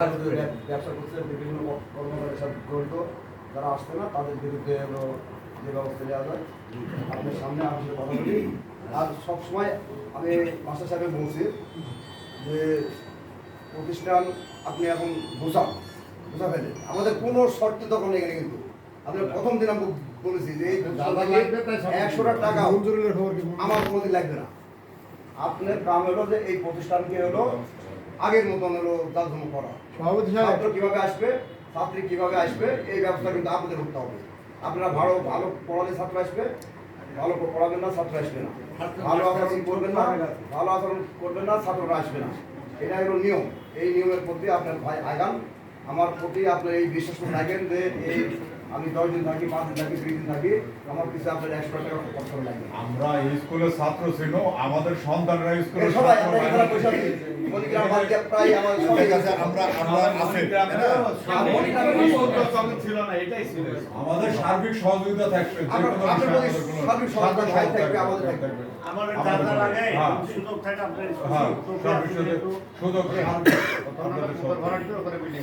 ব্যবসা করছে বিভিন্ন ক- কর্মকারের সাথে যারা আসছে না তাদের বিরুদ্ধে হলো যে ব্যবস্থা নেওয়া যায়। আপনার সামনে আমি সাথে কথা বলি। আর সবসময় আমি মাস্টার সাহেবের বলছি যে প্রতিষ্ঠান আপনি এখন বোঝান বোঝা ফেলে আমাদের কোনো শর্ত তখন এখানে কিন্তু। আপনার প্রথম দিন আমি বলেছি যে একশোটা টাকা আমার কোনোদিন লাগবে না। আপনার কাম হলো যে এই প্রতিষ্ঠানকে হলো আগের মতন হলো জাজম করা। সভাপতি ছাত্র কীভাবে আসবে ছাত্রী কীভাবে আসবে এই ব্যবস্থা কিন্তু আপনাদের করতে হবে। আপনারা ভালো ভালো পড়ালে ছাত্র আসবে ভালো পড়াবেন না ছাত্র আসবে না। ভালো আচরণ করবেন না ভালো আচরণ করবেন না ছাত্ররা আসবে না। এটা হলো নিয়ম। এই নিয়মের প্রতি আপনার ভাই আগান। আমার প্রতি আপনার এই বিশ্বাস করে থাকেন যে এই আমি দশ দিন থাকি পাঁচ দিন থাকি দুই দিন থাকি আমার কিছু আপনার একশো টাকা খরচ করে লাগবে। আমরা স্কুলের ছাত্র ছিল আমাদের সন্তানরা এই স্কুলের সবাই আমরা আছি। প্রায় আমার সবাই আমাদের সার্বিক সহযোগিতা থাকবে সার্বিক সহযোগিতা থাকবে, আমাদের থাকবে। থাকবে। আমাদের আমাদের জানার হ্যাঁ। সুযোগ থাকে বিল্ডিং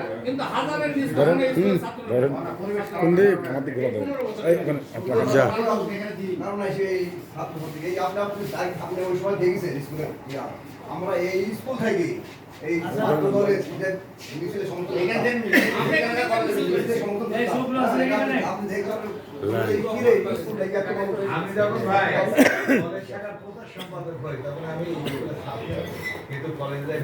তো ধরেন হুম ধরেন কোন দিক? ঘোরা ধরেন। আপনার যা। আমরা এই স্কুল? থেকে এই মানুষ- আমি যখন ভাই। সম্পাদক হই তখন আমি কিন্তু কলেজে